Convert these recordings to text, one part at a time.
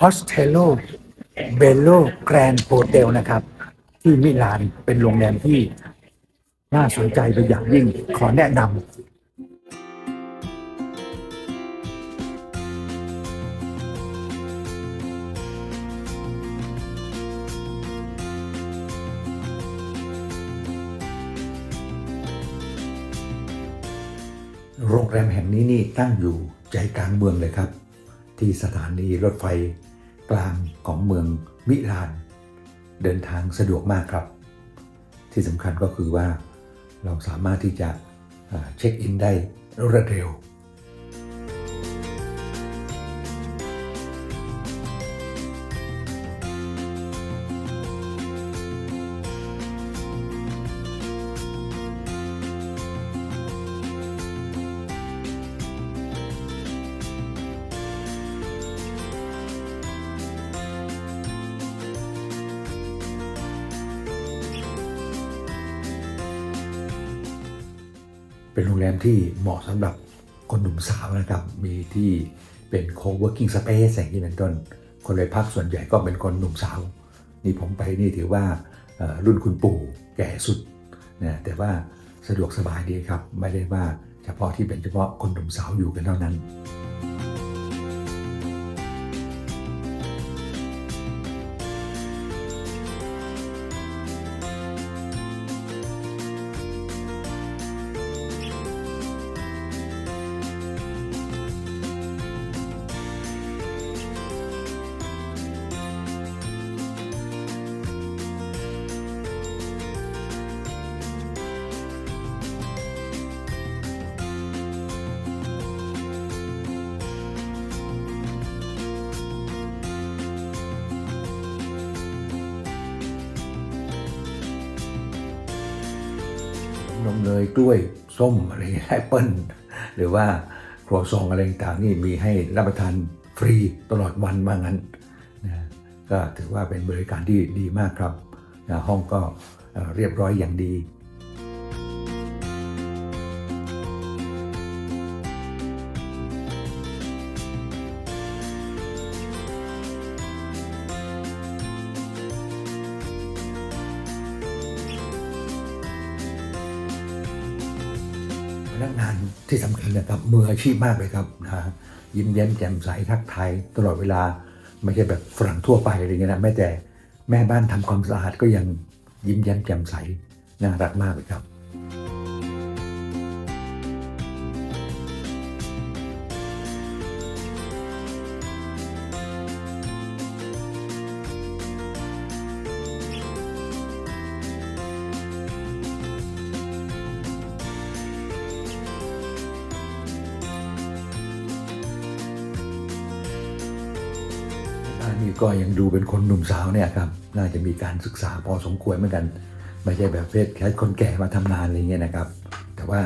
ฮอสเทโลเบลโลแกรนด์โฮเทลนะครับ ที่มิลานเป็นโรงแรมที่น่าสนใจเป็นอย่างยิ่งขอแนะนำโรงแรมแห่งนี้นี่ตั้งอยู่ใจกลางเมืองเลยครับ ที่สถานีรถไฟ กลางของเมืองมิลาน เดินทางสะดวกมากครับ ที่สำคัญก็คือว่าเราสามารถที่จะเช็คอินได้รวดเร็ว เป็นโรงแรมที่เหมาะสำหรับคนหนุ่มสาวนะครับ มีที่เป็น co-working space อย่างที่เป็นต้น คนเลยพักส่วนใหญ่ก็เป็นคนหนุ่มสาว นี่ผมไปนี่ถือว่ารุ่นคุณปู่แก่สุดนะแต่ว่าสะดวกสบายดีครับ ไม่ได้ว่าเฉพาะที่เป็นเฉพาะคนหนุ่มสาวอยู่กันเท่านั้น นมเนยกล้วยส้มอะไรเงี้ยแอปเปิ้ลหรือว่าครัวซองอะไรต่างนี่มีให้รับประทานฟรีตลอดวันว่างั้นนะก็ถือว่าเป็นบริการที่ดีมากครับนะห้องก็เรียบร้อยอย่างดี พนักงานที่สำคัญนะครับมืออาชีพมากเลยครับนะยิ้มแย้มแจ่มใสทักทายตลอดเวลาไม่ใช่แบบฝรั่งทั่วไปอะไรเงี้ยนะแม้แต่แม่บ้านทำความสะอาดก็ยังยิ้มแย้มแจ่มใสน่ารักมากเลยครับ นนี้ก็ยังดูเป็นคนหนุ่มสาวเนี่ยครับ น่าจะมีการศึกษาพอสมควรเหมือนกัน ไม่ใช่แบบเพศแค่คนแก่มาทำงานอะไรเงี้ยนะครับ แต่ว่า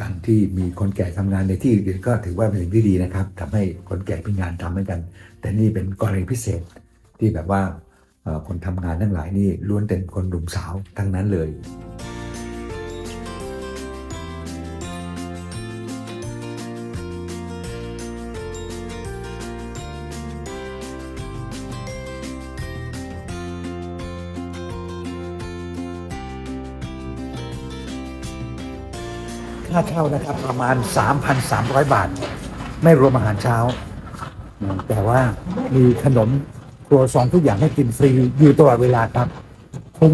การที่มีคนแก่ทำงานในที่อื่นก็ถือว่าเป็นสิ่งที่ดีนะครับทำให้คนแก่มีงานทำเหมือนกัน แต่นี่เป็นกรณีพิเศษที่แบบว่าคนทำงานทั้งหลายนี่ล้วนเป็นคนหนุ่มสาวทั้งนั้นเลย ค่าเช่านะครับ ประมาณ 3,300 บาท ไม่รวมอาหารเช้า แต่ว่ามีขนมครัวซองทุกอย่างให้กินฟรีอยู่ตลอดเวลาครับคุ้ม